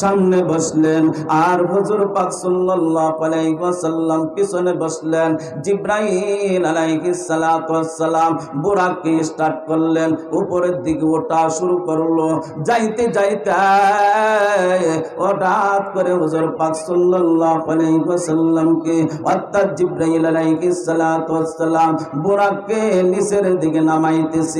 সামনে বসলেন আর হুজুর পাক ওয়াসাল্লাম পিছনে বসলেন। আলাইহিস সালাতু ওয়াসসালাম বুরাককে স্টার্ট করলেন, উপরের দিকে ওঠা শুরু করল। যাইতে যাইতে হঠাৎ করে হুজুর পাক সাল্লাল্লাহু অর্থাৎ নিচের দিকে নামাইতেছে।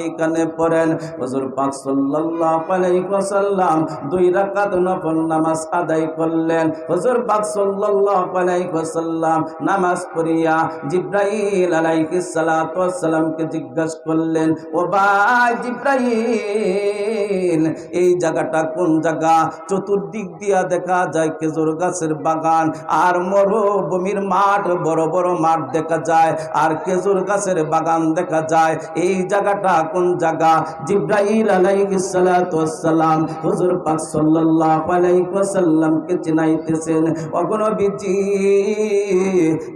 এইখানে পড়েন, হুজুর পাক দুই রাকাত নফল নামাজ আদায় করলেন। হুজুর পাক নামাজ পড়িয়া জিজ্ঞাসা করলেন, ও ভাই এই জায়গাটা কোন জায়গা? চতুর্দিক দিয়া দেখা যায় খেজুর গাছের বাগান আর মরুভূমির মাঠ, বড় বড় মাঠ দেখা যায় আর খেজুর গাছের বাগান দেখা যায়। এই জায়গাটা কোন জায়গা? সালাতু ওয়াসসালাম হুজুর পাক সাল্লাল্লাহু আলাইহি ওয়াসাল্লামকে চিনাইতেছেন। অগণবিজি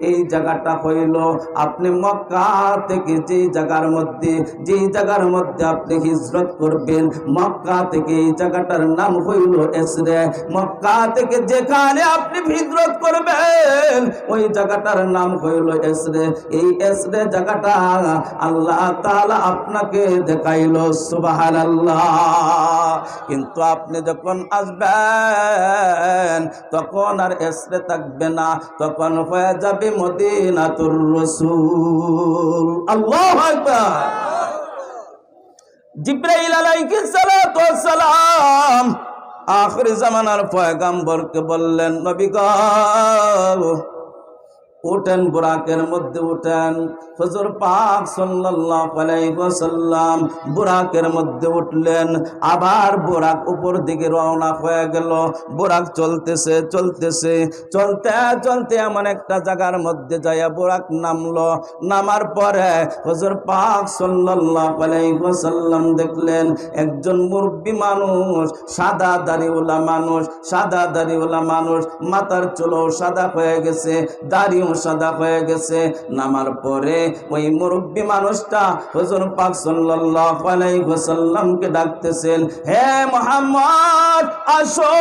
এই জায়গাটা হইল আপনি মক্কা থেকে যে জায়গার মধ্যে, যে জায়গার মধ্যে আপনি হিজরত করবেন, মক্কা থেকে এই জায়গাটার নাম হইল এসরে। মক্কা থেকে যেখানে আপনি হিজরত করবেন, ওই জায়গাটার নাম হইল এসরে। এই এসরে জায়গাটা আল্লাহ তাআলা আপনাকে দেখাইল, সুবহানাল্লাহ। কিন্তু আপনি যখন আসবেন, তখন আর এসরে থাকবে না। তখন হয়ে যাবে মদিনাতুর রসুল। আল্লাহ জিব্রাইল ওয়াস সালাম আখির জামানার পয়গাম্বরকে বললেন, নবী উঠেন, বুরাকের মধ্যে উঠেন। হুজুর পাক ওয়াসাল্লাম বুরাকের মধ্যে উঠলেন। আবার বুরাক উপর দিকে রওনা হয়ে গেল। বুরাক চলতেছে চলতেছে। চলতে চলতে এমন একটা জায়গার মধ্যে যাইয়া বুরাক নামলো। নামার পরে হুজুর পাক ওয়াসাল্লাম দেখলেন, একজন মুরব্বী মানুষ, সাদা দাড়িওয়ালা মানুষ, সাদা দাড়িওয়ালা মানুষ, মাথার চুলও সাদা হয়ে গেছে, দাড়িও সাদা হয়ে গেছে। নামার পরে ওই মুরব্বী মানুষটা হুজুর পাক সাল্লাল্লাহু আলাইহি ওয়াসাল্লামকে ডাকতেছেন, হে মোহাম্মদ, আসো।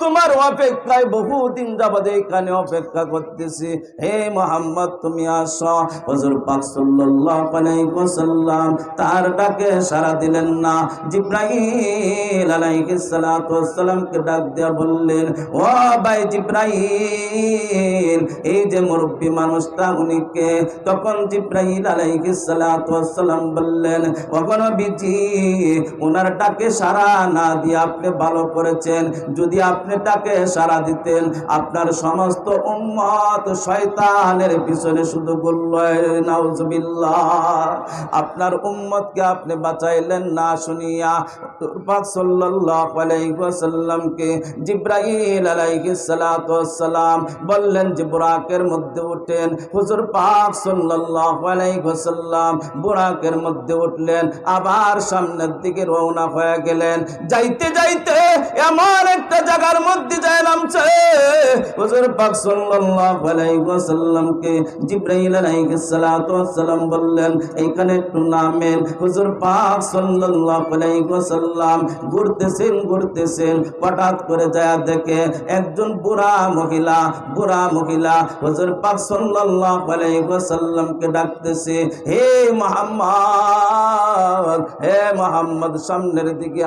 তোমার অপেক্ষায় বহুদিন যাবত এখানে অপেক্ষা করতেছি। হে মোহাম্মদ, তুমি আসো। হুজুর পাক সাল্লাল্লাহু আলাইহি ওয়াসাল্লাম তার ডাকে সাড়া দিলেন না। জিব্রাইল আলাইহিস সালাতু ওয়াসসালামকে ডাক দিয়া বললেন, ও ভাই জিব্রাইল এই যে মুরব্বী মানুষটা উনিকে তখন জিব্রাহিল ওয়াসসালাম বললেন ওগণ বিজি ওনার ডাকে সাড়া না দিয়ে আপনি ভালো করেছেন। যদি আপনি ডাকে সাড়া দিতেন, আপনার সমস্ত উম্মত শয়তানের পিছনে শুধু গুল্লয় নাউজুবিল্লাহ, আপনার উম্মতকে আপনি বাঁচাইলেন না শুনিয়া। পাক সাল্লাল্লাহু আলাইহি ওয়াসাল্লামকে জিব্রাইল আলাইহিস সালাতু ওয়াসসালাম বললেন যে বুরাকের মধ্যে উঠেন হুজুর পাক ওয়াসাল্লাম বুরাকের মধ্যে উঠলেন, আবার সামনের দিকে রওনা হয়ে গেলেন। যাইতে যাইতে এমন একটা জায়গার মধ্যে যায় নামছে। হুজুর পাক আলাইহিস সালাতু ওয়াসসালাম বললেন, এইখানে একটু নামেন। হুজুর পাক আলাইহি ঘুরতেছেন ঘুরতেছেন। হঠাৎ করে যায় দেখে একজন বুড়া মহিলা বুড়া মহিলা ডাকতেছে, হে মুহাম্মদ সামনের দিকে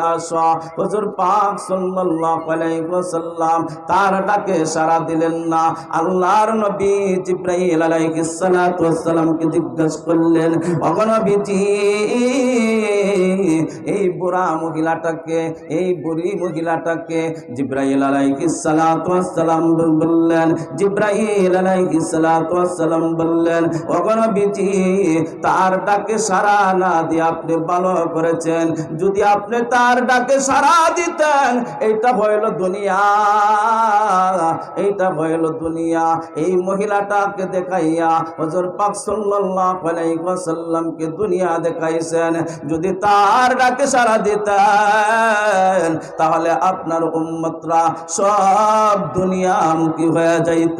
পাক তার ডাকে দিলেন না। আল্লাহর জিজ্ঞাসা করলেন এই বুড়া মহিলাটাকে, এই বুড়ি মহিলাটাকে? জিব্রাইল আলাইহিস বললেন, জিব্রাইল যদি তার ডাকে সাড়া দুনিয়া মহিলাটাকে দেখাইয়া হজর দুনিয়া দেখাইছেন। যদি তার ডাকে দিতেন, তাহলে আপনার উম্মতরা সব হয়ে যাইত।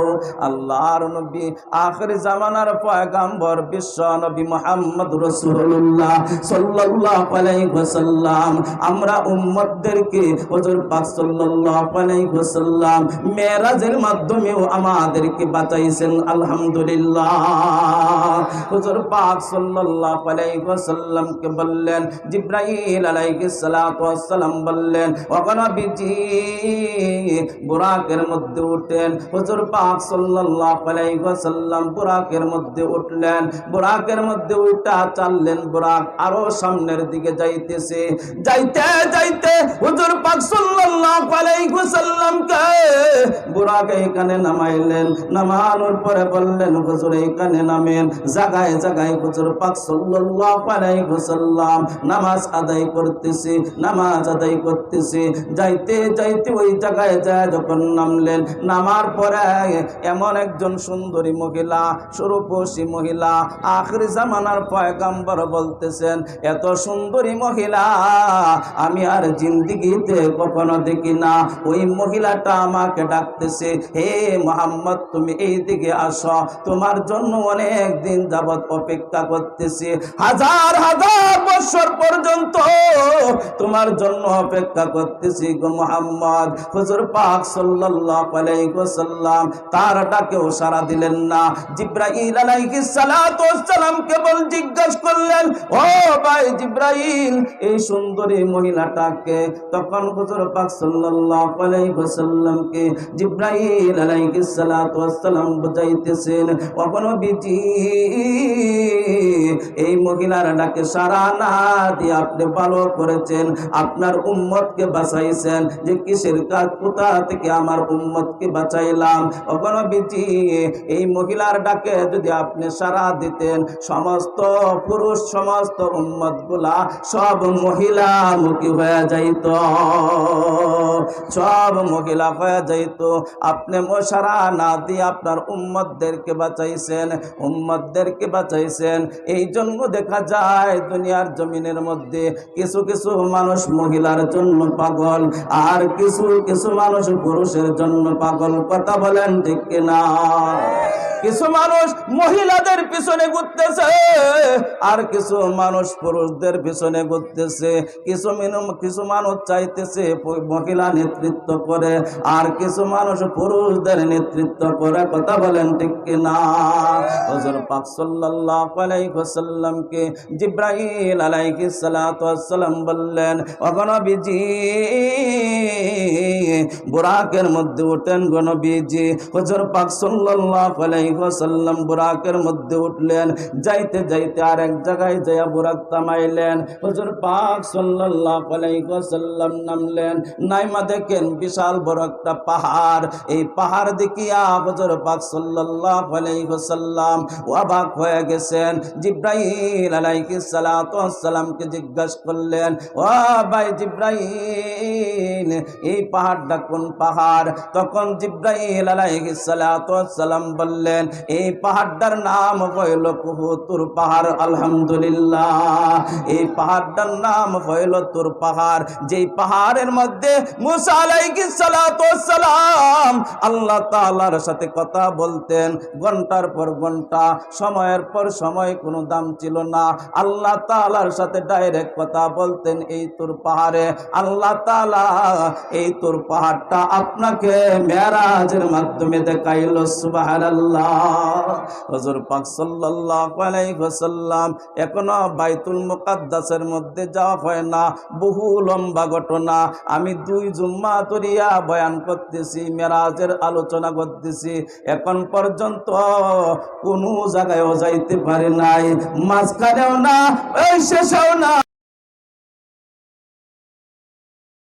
আল্লাহর নবী, আখির জামানার পয়গাম্বর বিশ্ব নবী মুহাম্মদ রাসূলুল্লাহ সাল্লাল্লাহু আলাইহি ওয়াসাল্লাম। আমরা উম্মতদেরকে হুজুর পাক সাল্লাল্লাহু আলাইহি ওয়াসাল্লাম মেরাজের মাধ্যমেও আমাদেরকে বাঁচাইছেন, আলহামদুলিল্লাহ। হুজুর পাক সাল্লাল্লাহু আলাইহি ওয়াসাল্লামকে বললেন সালাতু ওয়াসসালাম বললেন, ওগো নবীজি, বুরাকের মধ্যে উঠেন। হুজুর পাক ওয়াসাল্লাম বুরাকের মধ্যে উঠলেন। বুরাকের মধ্যে উঠা চাললেন, বুরাক আরও সামনের দিকে যাইতেছে। যাইতে যাইতে হুজুর পাক ওয়াসাল্লামকে বুরাকে এখানে নামাইলেন। নামানোর পরে বললেন, হুজুর, এখানে নামেন। জায়গায় জায়গায় হুজুর পাক আলাইহি নামাজ আদায় করতেছে, নামাজ আদায় করতেছে। যাইতে যাইতে ওই জায়গায় যায় যখন নামলেন। নামার পরে এমন একজন সুন্দরী মহিলা, সুরূপসী মহিলা, আখরি জামানার পয়গাম্বর বলতেছেন, এত সুন্দরী মহিলা, আমি আর জিন্দিগিতে কখনো দেখি না। ওই মহিলাটা আমাকে ডাকতেছে, হে মোহাম্মদ, তুমি এই দিকে আসো। তোমার জন্য অনেক দিন যাবৎ অপেক্ষা করতেছি। হাজার হাজার বছর পর্যন্ত তোমার জন্য অপেক্ষা করতেছি গো মোহাম্মদ। হুজুর পাক সাল্লাল্লাহু আলাইহি ওয়াসাল্লাম তার ডাকেও সাড়া দিলেন না। জিব্রাইল আলাইহিস সালাতু ওয়াসসালাম কেবল জিজ্ঞাসা করলেন, ও ভাই জিব্রাইল, এই সুন্দরী মহিলাটাকে? তখন হুজুর পাক সাল্লাল্লাহু আলাইহি ওয়াসাল্লামকে জিব্রাইল আলাইহিস সালাতু ওয়াসসালাম বুঝাইতেছেন, ও নবীজি, এই মহিলার ডাকে সারা না দিয়ে আপনি ভালো করেছেন, আপনার উম্মতকে বাঁচাইছেন, যে কিসের কাজ কোথা থেকে আমার উম্মতকে বাঁচাইলাম? অগণবিজি এই মহিলার ডাকে যদি আপনি সারা দিতেন, সমস্ত পুরুষ, সমস্ত উম্মতগুলা সব মহিলা মুখী হয়ে যাইত। সব মহিলা হয়ে যাইত। আপনি মশারা না দিয়ে আপনার উম্মতদেরকে বাঁচাইছেন উম্মতদেরকে বাঁচাইছেন। এই জন্য দেখা যায়, দুনিয়ার জমিনের মধ্যে কিছু কিছু মানুষ মহিলার জন্য পাগল, আর কিছু কিছু মানুষ পুরুষের জন্য পাগল। কথা বলেন ঠিক কিনা কিছু মানুষ মহিলাদের পিছনে ঘুরতেছে। আর কিছু মানুষ পুরুষদের পিছনে ঘুরতেছে, কিছু কিছু মানুষ চাইতেছে মহিলা নেতৃত্ব করে, আর কিছু মানুষ পুরুষদের নেতৃত্ব করে, কথা বলেন ঠিক কিনা? হযরত পাক সাল্লাল্লাহু আলাইহি ওয়াসাল্লামকে জিব্রাইল আলাইহিস সালাতু বললেন ওগো নবীজি, বুরাকের মধ্যে উঠেন গো নবীজি। হযরত পাক ওয়াসাল্লাম বুরাকের মধ্যে উঠলেন, যাইতে যাইতে আর এক জায়গায় যাইয়া বুরাক থামাইলেন। হযরত পাক সাল্লাল্লাহু আলাইহি ওয়াসাল্লাম নামলেন। নাইমা দেখেন বিশাল বড় একটা পাহাড়। এই পাহাড় দেখিয়া হযরত পাক সাল্লাল্লাহু আলাইহি ওয়াসাল্লাম অবাক হয়ে গেছেন। জিব্রাইল আলাইহিস সালাতু ওয়াসসালামকে জিজ্ঞাসা করলেন, ও ভাই জিব্রাইল, এই পাহাড়টা কোন পাহাড়? তখন জিব্রাইল আলাইহিস সালাতু ওয়াসসালাম বললেন, এই পাহাড়টার নাম হইল কুহুতুর পাহাড়। আলহামদুলিল্লাহ। এই পাহাড়টার নাম হইল তোর পাহাড়। যেই পাহাড়ের মধ্যে আল্লাহ তাআলার সাথে কথা বলতেন। ঘণ্টার পর ঘণ্টা, সময়ের পর সময় কোনো দাম ছিল না। আল্লাহ তাআলার সাথে ডাইরেক্ট কথা বলতেন এই তোর পাহাড়ে। আল্লাহ তালা এই তোর পাহাড়টা আপনাকে মেরাজের মাধ্যমে দেখাইল, সুবহানাল্লাহ। হযরত পাক সাল্লাল্লাহু আলাইহি এখনও বাইতুল মুকাদ্দাসের মধ্যে যাওয়া হয় না। বহু লম্বা ঘটনা। আমি দুই জুম্মা তরিয়া বয়ান করতেছি, মেরাজের আলোচনা করতেছি। এখন পর্যন্ত কোনো জায়গায়ও যাইতে পারে নাই। মাঝখানেও না ওই শেষেও না।